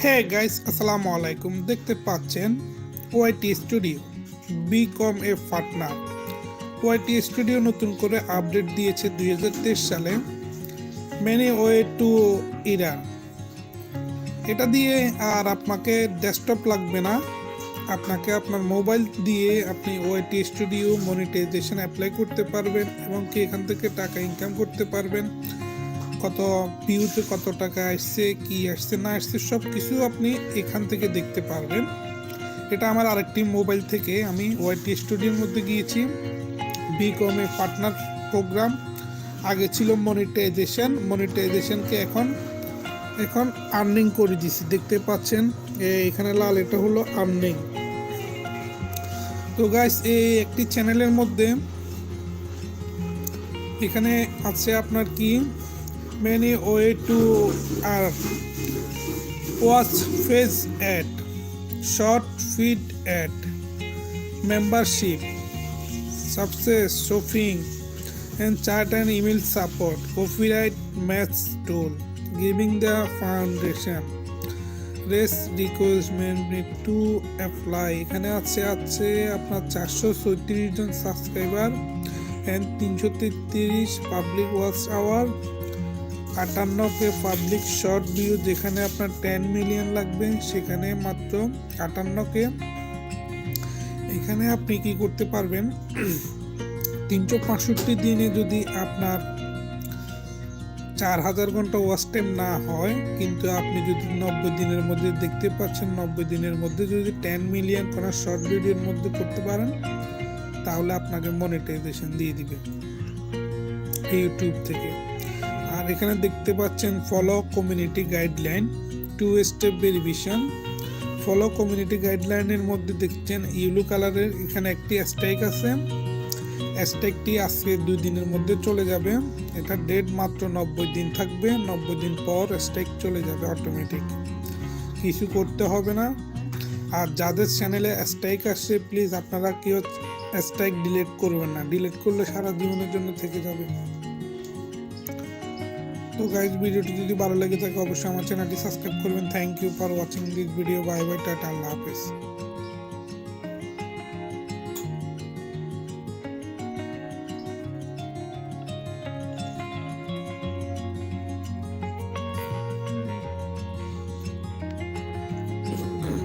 হ্যাঁ গাইস আসসালাম আলাইকুম দেখতে পাচ্ছেন ওয়াইটি স্টুডিও বি কম এ ফাটনা ওয়াইটি স্টুডিও নতুন করে আপডেট দিয়েছে দুই হাজার তেইশ সালে। মেনি ওয়ে টু ইরান এটা দিয়ে আর আপনাকে ডেস্কটপ লাগবে না। আপনাকে আপনার মোবাইল দিয়ে আপনি ওয়াইটি স্টুডিও মনিটাইজেশন অ্যাপ্লাই করতে পারবেন এবং কি এখান থেকে টাকা ইনকাম করতে পারবেন। কত ভিউতে কত টাকা আসছে, কি আসছে, না আসছে সব কিছু আপনি এখান থেকে দেখতে পারবেন। এটা আমার আরেকটি মোবাইল থেকে আমি ওয়াইটি স্টুডিওর মধ্যে গিয়েছি। বিকমে পার্টনার প্রোগ্রাম আগে ছিল মনিটাইজেশন মনিটাইজেশনকে এখন এখন আর্নিং করে দিছি দেখতে পাচ্ছেন এখানে লাল, এটা হলো আর্নিং তো গাইস এই একটি চ্যানেলের মধ্যে এখানে আছে আপনার কি? Many way to R watch page ad short feed ad membership success shopping and chat and email support, copyright, match tool, giving the foundation. রেস রিকোয়েস্টমেন্ট টু অ্যাপ্লাই এখানে আছে আছে আপনার চারশো চৌত্রিশ জন সাবস্ক্রাইবার অ্যান্ড তিনশো তেত্রিশ পাবলিক ওয়াচ আওয়ার আটান্ন কে পাবলিক শর্ট ভিউ যেখানে আপনার টেন মিলিয়ন লাগবে, সেখানে মাত্র আটান্ন কে। এখানে আপনি কি করতে পারবেন? তিনশো পঁয়ষট্টি দিনে যদি আপনার চার হাজার ঘণ্টা ওয়াচ টাইম না হয়, কিন্তু আপনি যদি নব্বই দিনের মধ্যে দেখতে পাচ্ছেন, নব্বই দিনের মধ্যে যদি টেন মিলিয়ন কোনো শর্ট ভিডিওর মধ্যে করতে পারেন, তাহলে আপনাকে মনিটাইজেশন দিয়ে দিবে ইউটিউব থেকে। আর এখানে দেখতে পাচ্ছেন follow community guideline two step verification follow community গাইডলাইনের মধ্যে দেখছেন ইউলো কালারের এখানে একটি স্ট্রাইক আছে। স্ট্রাইকটি আজকে দুই দিনের মধ্যে চলে যাবে। এটা ডেট মাত্র নব্বই দিন থাকবে, নব্বই দিন পর স্ট্রাইক চলে যাবে অটোমেটিক কিছু করতে হবে না। আর যাদের চ্যানেলে স্ট্রাইক আসছে প্লিজ আপনারা কেউ স্ট্রাইক ডিলিট করবেন না। ডিলিট করলে সারা জীবনের জন্য থেকে যাবে। তো গাইজ ভিডিওটি যদি ভালো লেগে থাকে, অবশ্যই আমার চ্যানেলটি সাবস্ক্রাইব করবেন। Thank you for watching this video bye bye tata আল্লাহ হাফেজ।